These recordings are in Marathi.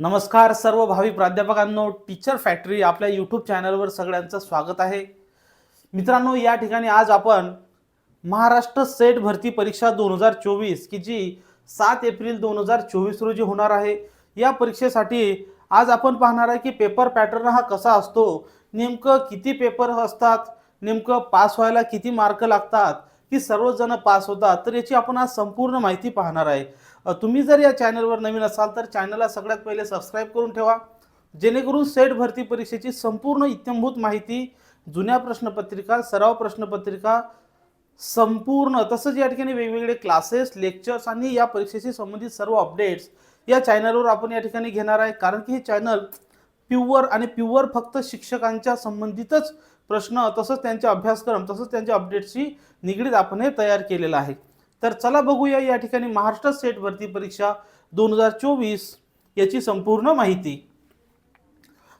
नमस्कार सर्व भावी प्राध्यापकांनो टीचर फॅक्टरी आपल्या यूट्यूब चॅनलवर सगळ्यांचं स्वागत आहे. मित्रांनो या ठिकाणी आज आपण महाराष्ट्र सेट भरती परीक्षा दोन हजार चोवीस की जी सात एप्रिल दोन हजार चोवीस रोजी होणार आहे. या परीक्षेसाठी आज आपण पाहणार आहे की पेपर पॅटर्न हा कसा असतो नेमकं किती पेपर असतात नेमकं पास व्हायला किती मार्क लागतात की सर्वजण पास होतात तर याची आपण आज संपूर्ण माहिती पाहणार आहे. तुम्ही जर या चॅनलवर नवीन असाल तर चॅनलला सगळ्यात पहिले सबस्क्राईब करून ठेवा. जेणेकरून सेट भरती परीक्षेची संपूर्ण इत्यंभूत माहिती जुन्या प्रश्नपत्रिका सराव प्रश्नपत्रिका संपूर्ण तसंच या ठिकाणी वेगवेगळे क्लासेस लेक्चर्स आणि या परीक्षेशी संबंधित सर्व अपडेट्स या चॅनलवर आपण या ठिकाणी घेणार आहे. कारण की हे चॅनल प्युअर आणि प्युअर फक्त शिक्षकांच्या संबंधितच प्रश्न तसंच त्यांचे अभ्यासक्रम तसंच त्यांच्या अपडेट्सशी निगडीत आपण हे तयार केलेलं आहे. तर चला बघूया या ठिकाणी महाराष्ट्र सेट भरती परीक्षा दोन हजार चोवीस याची संपूर्ण माहिती.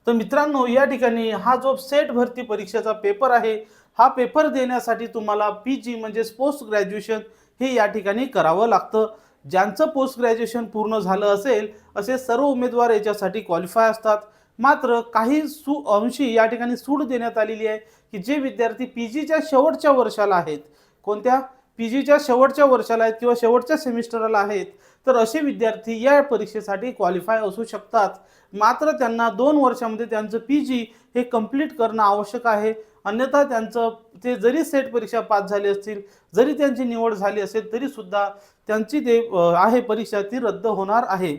तर मित्रांनो या ठिकाणी हा जो सेट भरती परीक्षेचा पेपर आहे हा पेपर देण्यासाठी तुम्हाला पी जी म्हणजेच पोस्ट ग्रॅज्युएशन हे या ठिकाणी करावं लागतं. ज्यांचं पोस्ट ग्रॅज्युएशन पूर्ण झालं असेल असे सर्व उमेदवार याच्यासाठी क्वालिफाय असतात. मात्र काही सु अंशी या ठिकाणी सूट देण्यात आलेली आहे की जे विद्यार्थी पी जीच्या शेवटच्या वर्षाला आहेत. कोणत्या? पी जीच्या शेवटच्या वर्षाला आहेत किंवा शेवटच्या सेमिस्टरला आहेत तर असे विद्यार्थी या परीक्षेसाठी क्वालिफाय असू शकतात. मात्र त्यांना दोन वर्षामध्ये त्यांचं पी जी हे कंप्लीट करणं आवश्यक आहे. अन्यथा त्यांचं ते जरी सेट परीक्षा पास झाली असतील जरी त्यांची निवड झाली असेल तरीसुद्धा त्यांची ते आहे परीक्षा ती रद्द होणार आहे.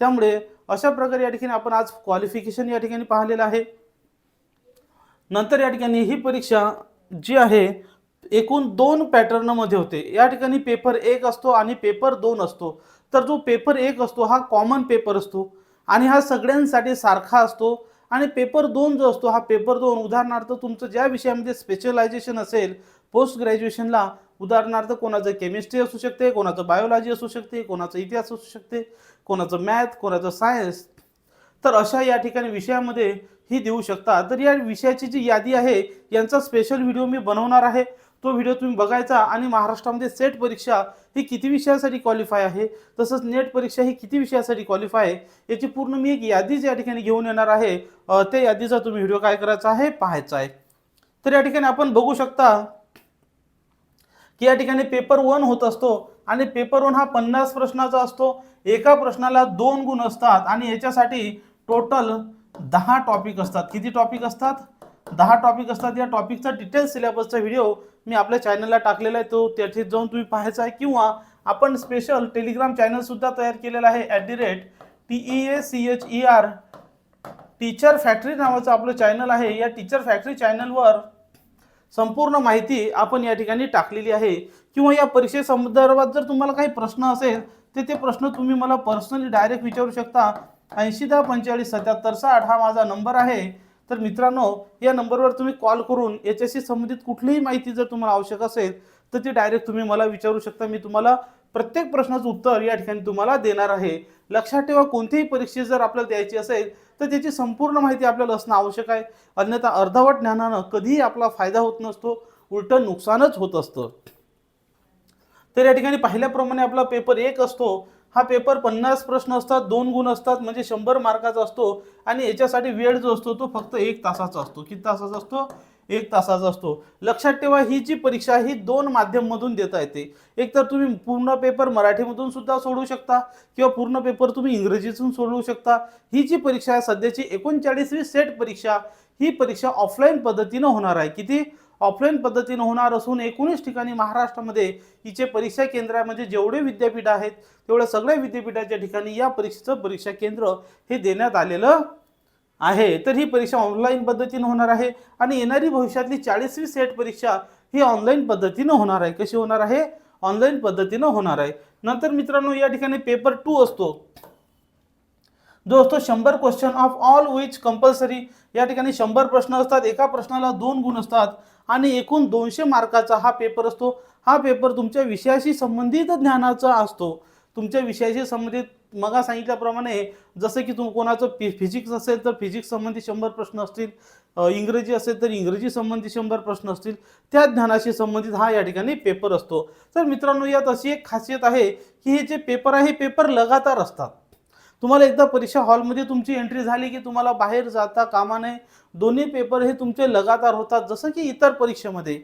त्यामुळे अशा प्रकारे या ठिकाणी आपण आज क्वालिफिकेशन या ठिकाणी पाहिलेलं आहे. नंतर या ठिकाणी ही परीक्षा जी आहे एकूण दोन पॅटर्नमध्ये होते. या ठिकाणी पेपर एक असतो आणि पेपर दोन असतो. तर जो पेपर एक असतो हा कॉमन पेपर असतो आणि हा सगळ्यांसाठी सारखा असतो. आणि पेपर दोन जो असतो हा पेपर दोन. उदाहरणार्थ तुमचं ज्या विषयामध्ये स्पेशलायझेशन असेल पोस्ट ग्रॅज्युएशनला उदाहरणार्थ कोणाचं केमिस्ट्री असू शकते कोणाचं बायोलॉजी असू शकते कोणाचं इतिहास असू शकते कोणाचं मॅथ कोणाचं सायन्स तर अशा या ठिकाणी विषयामध्ये ही देऊ शकता. तर या विषयाची जी यादी आहे यांचा स्पेशल व्हिडिओ मी बनवणार आहे. तो व्हिडिओ तुम्ही बघायचा आणि महाराष्ट्रामध्ये सेट परीक्षा ही किती विषयासाठी क्वालिफाय आहे? तसंच नेट परीक्षा ही किती विषयासाठी क्वालिफाय आहे? याची पूर्ण मी एक यादीच या ठिकाणी घेऊन येणार आहे. त्या यादीचा तुम्ही व्हिडिओ काय करायचा आहे? पाहायचा आहे. तर या ठिकाणी आपण बघू शकता की या ठिकाणी पेपर वन होत असतो आणि पेपर वन हा पन्नास प्रश्नाचा असतो. एका प्रश्नाला दोन गुण असतात आणि याच्यासाठी टोटल दहा टॉपिक असतात. किती टॉपिक असतात? दहा टॉपिक असतात या टॉपिकचा डिटेल सिलेबसचा व्हिडिओ मी आपल्या चॅनलला टाकलेला आहे. तो त्याचे जाऊन तुम्ही पाहायचा आहे. किंवा आपण स्पेशल टेलिग्राम चॅनलसुद्धा तयार केलेला आहे. At the rate T E A C H E R teacher factory नावाचं आपलं चॅनल आहे. या टीचर फॅक्टरी चॅनलवर संपूर्ण माहिती आपण या ठिकाणी टाकलेली आहे. किंवा या परीक्षेसंदर्भात जर तुम्हाला काही प्रश्न असेल तर ते प्रश्न तुम्ही मला पर्सनली डायरेक्ट विचारू शकता. ऐंशी दहा पंचेचाळीस सत्याहत्तर साठ हा माझा नंबर आहे. तर मित्रांनो या नंबरवर तुम्ही कॉल करून याच्याशी संबंधित कुठलीही माहिती जर तुम्हाला आवश्यक असेल तर ती डायरेक्ट तुम्ही मला विचारू शकता. मी तुम्हाला प्रत्येक प्रश्नाचं उत्तर या ठिकाणी तुम्हाला देणार आहे. लक्षात ठेवा कोणतीही परीक्षा जर आपल्याला द्यायची असेल तर त्याची संपूर्ण माहिती आपल्याला असणं आवश्यक आहे. अन्यथा अर्धवट ज्ञानानं कधीही आपला फायदा होत नसतो उलटं नुकसानच होत असतं. तर या ठिकाणी पाहिल्याप्रमाणे आपला पेपर एक असतो. हा पेपर पन्नास प्रश्न असतात दोन गुण असतात म्हणजे शंभर मार्काचा असतो आणि याच्यासाठी वेळ जो असतो तो फक्त एक तासाचा असतो. किती तासाचा असतो? एक तासाचा असतो. लक्षात ठेवा ही जी परीक्षा ही दोन माध्यममधून देता येते. एक तर तुम्ही पूर्ण पेपर मराठीमधून सुद्धा सोडवू शकता किंवा पूर्ण पेपर तुम्ही इंग्रजीतून सोडवू शकता. ही जी परीक्षा आहे सध्याची एकोणचाळीसवी सेट परीक्षा ही परीक्षा ऑफलाईन पद्धतीनं होणार आहे. किती? ऑफलाईन पद्धतीनं होणार असून एकोणीस ठिकाणी महाराष्ट्रामध्ये हिचे परीक्षा केंद्रामध्ये म्हणजे जेवढे विद्यापीठ आहेत तेवढ्या सगळ्या विद्यापीठाच्या ठिकाणी या परीक्षेचं परीक्षा केंद्र हे देण्यात आलेलं आहे. तर ही परीक्षा ऑनलाईन पद्धतीनं होणार आहे आणि येणारी भविष्यातली चाळीसवी सेट परीक्षा ही ऑनलाईन पद्धतीनं होणार आहे. कशी होणार आहे? ऑनलाईन पद्धतीनं होणार आहे. नंतर मित्रांनो या ठिकाणी पेपर टू असतो. जो असतो शंभर question of all which compulsory या ठिकाणी शंभर प्रश्न असतात एका प्रश्नाला दोन गुण असतात आणि एकूण दोनशे मार्काचा हा पेपर असतो. हा पेपर तुमच्या विषयाशी संबंधित ज्ञानाचा असतो. तुमच्या विषयाशी संबंधित मगा सांगितल्याप्रमाणे जसं की तुम कोणाचं फि फिजिक्स असेल तर फिजिक्स संबंधी शंभर प्रश्न असतील. इंग्रजी असेल तर इंग्रजी संबंधी शंभर प्रश्न असतील. त्या ज्ञानाशी संबंधित हा या ठिकाणी पेपर असतो. तर मित्रांनो यात अशी एक खासियत आहे की हे जे पेपर आहे पेपर लगातार असतात. तुम्हाला एकदा परीक्षा हॉलमध्ये तुमची एंट्री झाली की तुम्हाला बाहेर जाता कामा नये. दोन्ही पेपर हे तुमचे लगातार होतात जसं की इतर परीक्षेमध्ये.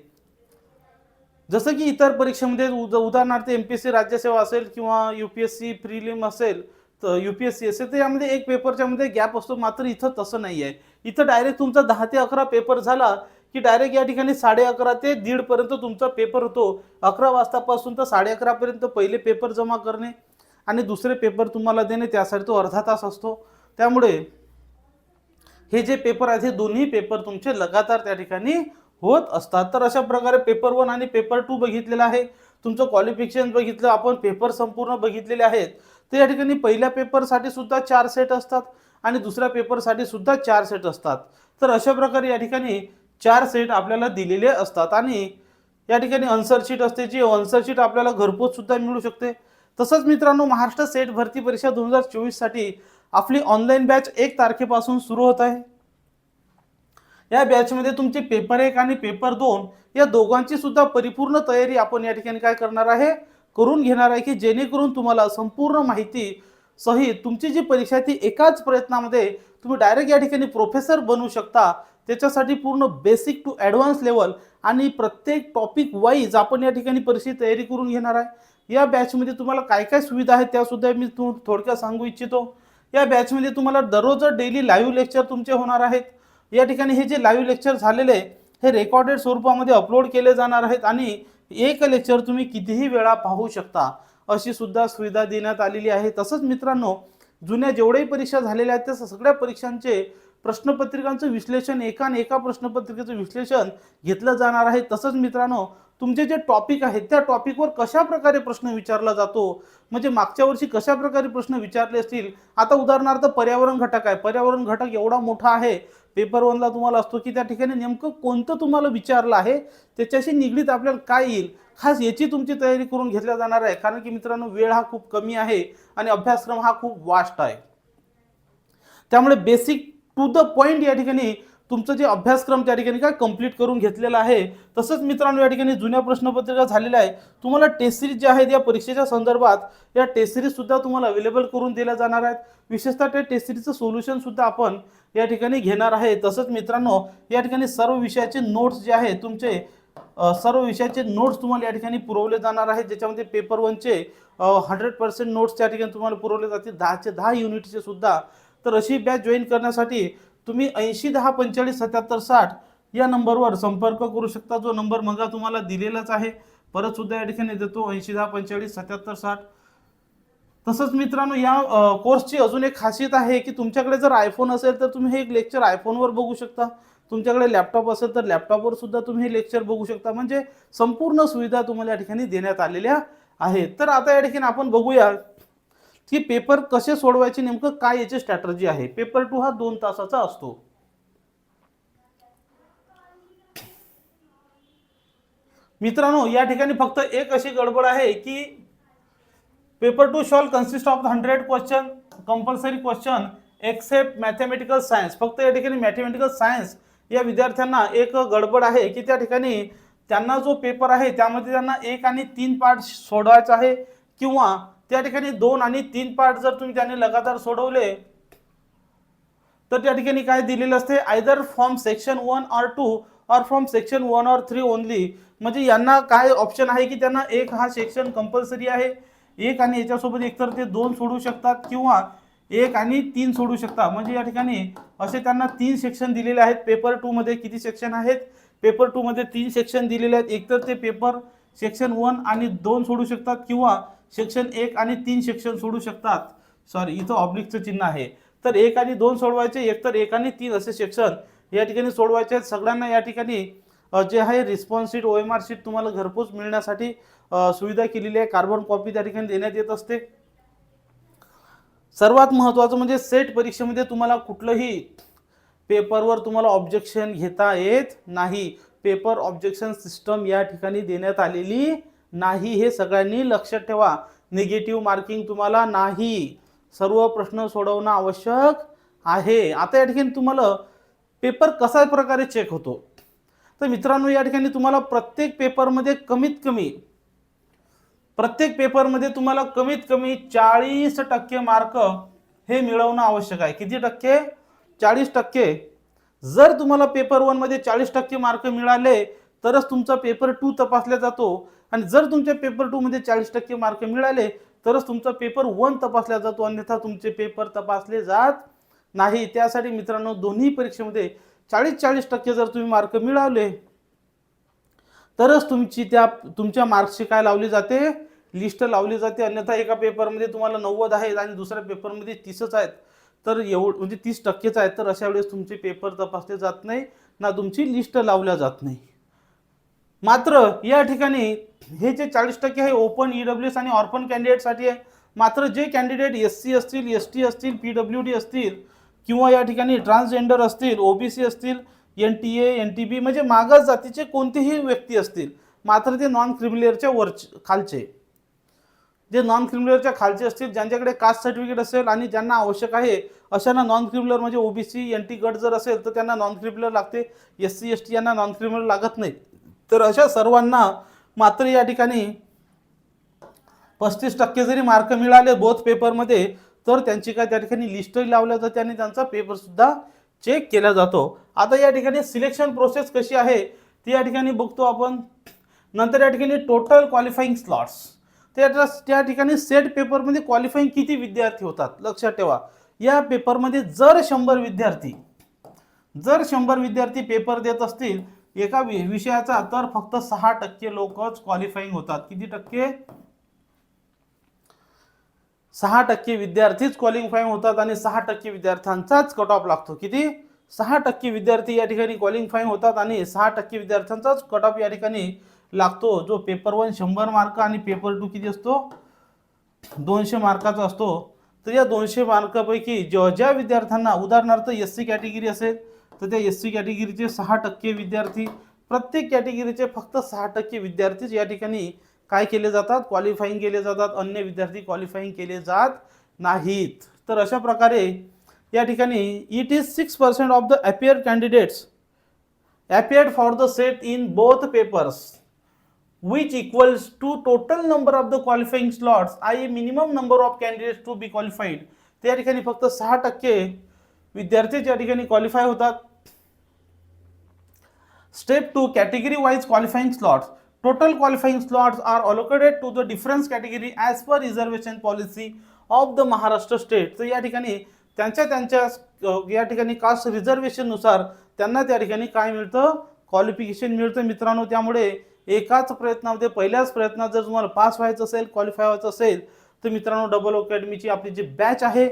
जसं की इतर परीक्षेमध्ये उद उदाहरणार्थ M P S C Rajyaseva असेल किंवा U P S C prelim असेल तर यू पी एस सी असेल तर यामध्ये एक पेपरच्यामध्ये गॅप असतो मात्र इथं तसं नाही आहे इथं डायरेक्ट तुमचा दहा ते अकरा पेपर झाला की डायरेक्ट या ठिकाणी साडे अकरा ते दीडपर्यंत तुमचा पेपर होतो. अकरा वाजतापासून तर साडे अकरापर्यंत पहिले पेपर जमा करणे. आणि दुसरे पेपर तुम्हाला देणे त्यासाठी तो अर्धा तास असतो. त्यामुळे हे जे पेपर आहेत हे दोन्ही पेपर तुमचे लगातार त्या ठिकाणी होत असतात. तर अशा प्रकारे पेपर वन आणि पेपर टू बघितलेला आहे. तुमचं क्वालिफिकेशन बघितलं आपण पेपर संपूर्ण बघितलेले आहेत. तर या ठिकाणी पहिल्या पेपरसाठी सुद्धा चार सेट असतात आणि दुसऱ्या पेपरसाठी सुद्धा चार सेट असतात. तर अशा प्रकारे या ठिकाणी चार सेट आपल्याला दिलेले असतात. आणि या ठिकाणी अन्सर शीट असते. जी अन्सर शीट आपल्याला घरपोच सुद्धा मिळू शकते. तसंच मित्रांनो महाराष्ट्र सेट भरती परीक्षा दोन हजार चोवीससाठी आपली ऑनलाईन बॅच एक तारखेपासून सुरू होत आहे. या बॅचमध्ये तुमचे पेपर एक आणि पेपर दोन या दोघांची सुद्धा परिपूर्ण तयारी आपण या ठिकाणी काय करणार आहे? करून घेणार आहे की जेणेकरून तुम्हाला संपूर्ण माहिती सहित तुमची जी परीक्षा आहे ती एकाच प्रयत्नामध्ये तुम्ही डायरेक्ट या ठिकाणी प्रोफेसर बनवू शकता. त्याच्यासाठी पूर्ण बेसिक टू ॲडव्हान्स लेवल आणि प्रत्येक टॉपिक वाईज आपण या ठिकाणी परीक्षेची तयारी करून घेणार आहे. या बॅचमध्ये तुम्हाला काय काय सुविधा आहेत त्यासुद्धा मी तू थोडक्यात सांगू इच्छितो. या बॅचमध्ये तुम्हाला दररोज डेली लाईव्ह लेक्चर तुमचे होणार आहेत. या ठिकाणी हे जे लाईव्ह लेक्चर झालेले आहे, हे रेकॉर्डेड स्वरूपामध्ये अपलोड केले जाणार आहेत आणि एक लेक्चर तुम्ही कितीही वेळा पाहू शकता अशी सुद्धा सुविधा देण्यात आलेली आहे. तसंच मित्रांनो जुन्या जेवढ्याही परीक्षा झालेल्या आहेत त्या सगळ्या परीक्षांचे प्रश्नपत्रिकांचं विश्लेषण एका एका प्रश्नपत्रिकेचं विश्लेषण घेतलं जाणार आहे. तसंच मित्रांनो तुमचे जे टॉपिक आहेत त्या टॉपिकवर कशा प्रकारे प्रश्न विचारला जातो? म्हणजे मागच्या वर्षी कशा प्रकारे प्रश्न विचारले असतील? आता उदाहरणार्थ पर्यावरण घटक आहे. पर्यावरण घटक एवढा मोठा आहे. पेपर वनला तुम्हाला असतो की त्या ठिकाणी नेमकं कोणतं तुम्हाला विचारलं आहे? त्याच्याशी निगडीत आपल्याला काय येईल? खास याची तुमची तयारी करून घेतल्या जाणार आहे. कारण की मित्रांनो वेळ हा खूप कमी आहे आणि अभ्यासक्रम हा खूप वास्ट आहे. त्यामुळे बेसिक टू द पॉईंट या ठिकाणी तुमचं जे अभ्यासक्रम त्या ठिकाणी काय कंप्लीट करून घेतलेला आहे तसंच मित्रांनो या ठिकाणी जुन्या प्रश्नपत्रिका झालेल्या आहे. तुम्हाला टेस्ट सिरीज ज्या आहेत या परीक्षेच्या संदर्भात या टेस्ट सिरीजसुद्धा तुम्हाला अवेलेबल करून दिल्या जाणार आहेत. विशेषतः त्या टेस्ट सिरीजचं सोल्युशनसुद्धा आपण या ठिकाणी घेणार आहे. तसंच मित्रांनो या ठिकाणी सर्व विषयाचे नोट्स जे आहेत तुमचे सर्व विषयाचे नोट्स तुम्हाला या ठिकाणी पुरवले जाणार आहेत. ज्याच्यामध्ये पेपर वनचे हंड्रेड पर्सेंट नोट्स त्या ठिकाणी तुम्हाला पुरवले जातील. दहाचे दहा युनिटचे सुद्धा तर अशी बॅच जॉईन करण्यासाठी तुम्ही ऐंशी दहा पंचेचाळीस सत्याहत्तर साठ या नंबरवर संपर्क करू शकता. जो नंबर मग तुम्हाला दिलेलाच आहे परत सुद्धा या ठिकाणी देतो. ऐंशी दहा पंचेचाळीस सत्याहत्तर साठ. तसंच मित्रांनो या कोर्सची अजून एक खासियत आहे की तुमच्याकडे जर आयफोन असेल तर तुम्ही हे एक लेक्चर आयफोनवर बघू शकता. तुमच्याकडे लॅपटॉप असेल तर लॅपटॉपवर सुद्धा तुम्ही हे लेक्चर बघू शकता. म्हणजे संपूर्ण सुविधा तुम्हाला या ठिकाणी देण्यात आलेल्या आहेत. तर आता या ठिकाणी आपण बघूया की पेपर कसे सोडवायचे नेमकं काय याची स्ट्रॅटर्जी आहे? पेपर टू हा दोन तासाचा असतो. मित्रांनो या ठिकाणी फक्त एक अशी गडबड आहे की paper two shall consist of hundred question compulsory question except mathematical science फक्त या ठिकाणी मॅथमॅटिकल सायन्स या विद्यार्थ्यांना एक गडबड आहे की त्या ठिकाणी त्यांना जो पेपर आहे त्यामध्ये त्यांना एक आणि तीन पार्ट सोडवायचा आहे किंवा त्या ठिकाणी दोन आणि तीन पार्ट जर तुम्ही त्याने लगातार सोडवले तर त्या ठिकाणी काय दिलेलं असते? Either from section one or two or from section one or three only म्हणजे यांना काय ऑप्शन आहे की त्यांना एक हा सेक्शन कंपल्सरी आहे एक आणि याच्यासोबत एकतर ते दोन सोडू शकतात किंवा एक आणि तीन सोडू शकतात. म्हणजे या ठिकाणी असे त्यांना तीन सेक्शन दिलेले आहेत. पेपर टूमध्ये किती सेक्शन आहेत? पेपर टूमध्ये तीन सेक्शन दिलेले आहेत. एकतर ते पेपर सेक्शन वन आणि दोन सोडू शकतात किंवा सेक्शन एक आणि तीन सेक्शन सोडू शकतात. सॉरी इथं ऑब्लिकचं चिन्ह आहे. तर एक आणि दोन सोडवायचे एक तर एक आणि तीन असे सेक्शन या ठिकाणी सोडवायचे आहेत. सगळ्यांना या ठिकाणी जे आहे response sheet O M R sheet तुम्हाला घरपोच मिळण्यासाठी सुविधा केलेली आहे. कार्बन कॉपी त्या ठिकाणी देण्यात येत असते. सर्वात महत्त्वाचं म्हणजे सेट परीक्षेमध्ये तुम्हाला कुठलंही पेपरवर तुम्हाला ऑब्जेक्शन घेता येत नाही. पेपर ऑब्जेक्शन सिस्टम या ठिकाणी देण्यात आलेली नाही हे सगळ्यांनी लक्षात ठेवा. निगेटिव्ह मार्किंग तुम्हाला नाही. सर्व प्रश्न सोडवणं आवश्यक आहे. आता या ठिकाणी तुम्हाला पेपर कशा प्रकारे चेक होतो? तर मित्रांनो या ठिकाणी तुम्हाला प्रत्येक पेपरमध्ये कमीत कमी प्रत्येक पेपरमध्ये तुम्हाला कमीत कमी चाळीस टक्के मार्क हे मिळवणं आवश्यक आहे. किती टक्के? चाळीस टक्के. जर तुम्हाला पेपर वनमध्ये चाळीस टक्के मार्क मिळाले तरच तुमचा पेपर टू तपासला जातो. आणि जर तुमच्या पेपर टूमध्ये चाळीस टक्के मार्क मिळाले तरच तुमचा पेपर वन तपासला जातो. अन्यथा तुमचे पेपर तपासले जात नाही. त्यासाठी मित्रांनो दोन्ही परीक्षेमध्ये चाळीस चाळीस टक्के जर तुम्ही मार्क मिळवले तरच तुमची त्या तुमच्या मार्क्सची काय लावली जाते? लिस्ट लावली जाते. अन्यथा एका पेपरमध्ये तुम्हाला नव्वद आहेत आणि दुसऱ्या पेपरमध्ये तीसच आहेत. तर एवढ म्हणजे तीस टक्केच आहेत. तर अशा वेळेस तुमचे पेपर तपासले जात नाही. ना तुमची लिस्ट लावल्या जात नाही. मात्र या ठिकाणी हे जे चाळीस टक्के आहे ओपन ई डब्ल्यू एस आणि ऑर्फन कॅन्डिडेटसाठी आहे. मात्र जे कॅन्डिडेट एस सी असतील एस टी असतील पी डब्ल्यू डी असतील किंवा या ठिकाणी ट्रान्सजेंडर असतील ओबीसी असतील N T A N T B म्हणजे मागास जातीचे कोणतेही व्यक्ती असतील मात्र ते नॉन क्रिमिलेअरच्या वरचे खालचे. जे नॉन क्रिमिलेअरच्या खालचे असतील ज्यांच्याकडे कास्ट सर्टिफिकेट असेल आणि ज्यांना आवश्यक आहे अशांना नॉन क्रिमिलर म्हणजे ओबीसी एन टी गट जर असेल तर त्यांना नॉन क्रिमिलर लागते. एस सी एस टी यांना नॉन क्रिमिलर लागत नाही. तर अशा सर्वांना मात्र या ठिकाणी पस्तीस टक्के जरी मार्क मिळाले बोथ पेपरमध्ये तर त्यांची काय त्या ठिकाणी लिस्टही लावल्या जाते आणि त्यांचा पेपरसुद्धा चेक केला जातो. आता या ठिकाणी सिलेक्शन प्रोसेस कशी आहे ती या ठिकाणी बघतो आपण. नंतर या ठिकाणी टोटल क्वालिफाईंग स्लॉट्स त्या त्या ठिकाणी सेट पेपरमध्ये क्वालिफाईंग किती विद्यार्थी होतात लक्षात ठेवा. या पेपरमध्ये जर शंभर विद्यार्थी जर शंभर विद्यार्थी पेपर देत असतील एका वि- विषयाचा तर फक्त सहा टक्के लोकच क्वालिफाईंग होतात. किती टक्के? सहा टक्के विद्यार्थीच क्वालिफाईंग होतात आणि सहा टक्के विद्यार्थ्यांचाच कट ऑफ लागतो. किती? सहा टक्के विद्यार्थी या ठिकाणी क्वालिफाईंग होतात आणि सहा टक्के विद्यार्थ्यांचाच कट ऑफ या ठिकाणी लागतो. जो पेपर वन शंभर मार्क आणि पेपर टू किती असतो? दोनशे मार्काचा असतो. तर या दोनशे मार्कापैकी ज्या ज्या विद्यार्थ्यांना उदाहरणार्थ एस सी कॅटेगरी असेल तर त्या एस सी कॅटेगरीचे सहा टक्के विद्यार्थी प्रत्येक कॅटेगरीचे फक्त सहा टक्के विद्यार्थीच या ठिकाणी काय केले जातात? क्वालिफाईंग केले जातात. अन्य विद्यार्थी क्वालिफाईंग केले जात नाहीत. तर अशा प्रकारे या ठिकाणी it is six percent of the appear candidates appeared for the set in both papers which equals to total number of the qualifying slots i.e. minimum number of candidates to be qualified. त्या ठिकाणी फक्त सहा टक्के विद्यार्थी या ठिकाणी क्वालिफाय होतात. Step two category wise qualifying slots total qualifying slots are allocated to the difference category as per reservation policy of the Maharashtra state तर या ठिकाणी त्यांच्या त्यांच्या या ठिकाणी कास्ट रिझर्वेशननुसार त्यांना त्या ठिकाणी काय मिळतं? क्वालिफिकेशन मिळतं मित्रांनो. त्यामुळे एकाच प्रयत्नामध्ये पहिल्याच प्रयत्नात जर तुम्हाला पास व्हायचं असेल क्वालिफाय व्हायचं असेल तर मित्रांनो डबल अकॅडमीची आपली जी बॅच आहे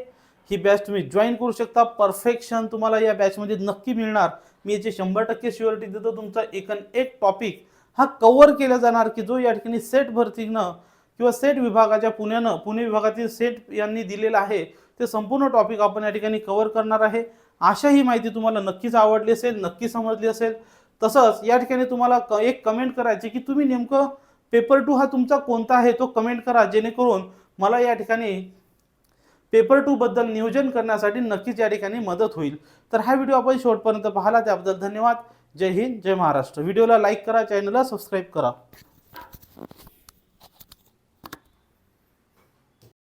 ही बॅच तुम्ही जॉईन करू शकता. परफेक्शन तुम्हाला या बॅचमध्ये नक्की मिळणार. मी याची शंभर टक्के शुअरिटी देतो. तुमचा एकन एक टॉपिक हा कव्हर केला जाणार की जो या ठिकाणी सेट भरतीनं किंवा सेट विभागाच्या पुण्यानं पुणे विभागातील सेट यांनी दिलेला आहे ते संपूर्ण टॉपिक आपण या ठिकाणी कव्हर करणार आहे. अशा ही माहिती तुम्हाला नक्कीच आवडली असेल नक्की समजली असेल. तसंच या ठिकाणी तुम्हाला क- एक कमेंट करायची की तुम्ही नेमकं पेपर टू हा तुमचा कोणता आहे तो कमेंट करा जेणेकरून मला या ठिकाणी पेपर टू बद्दल नियोजन करण्यासाठी नक्कीच या ठिकाणी मदत होईल. तर हा व्हिडिओ आपण शेवटपर्यंत पाहिला त्याबद्दल धन्यवाद. जय हिंद जय महाराष्ट्र. व्हिडिओला लाईक करा चॅनलला सबस्क्राईब करा.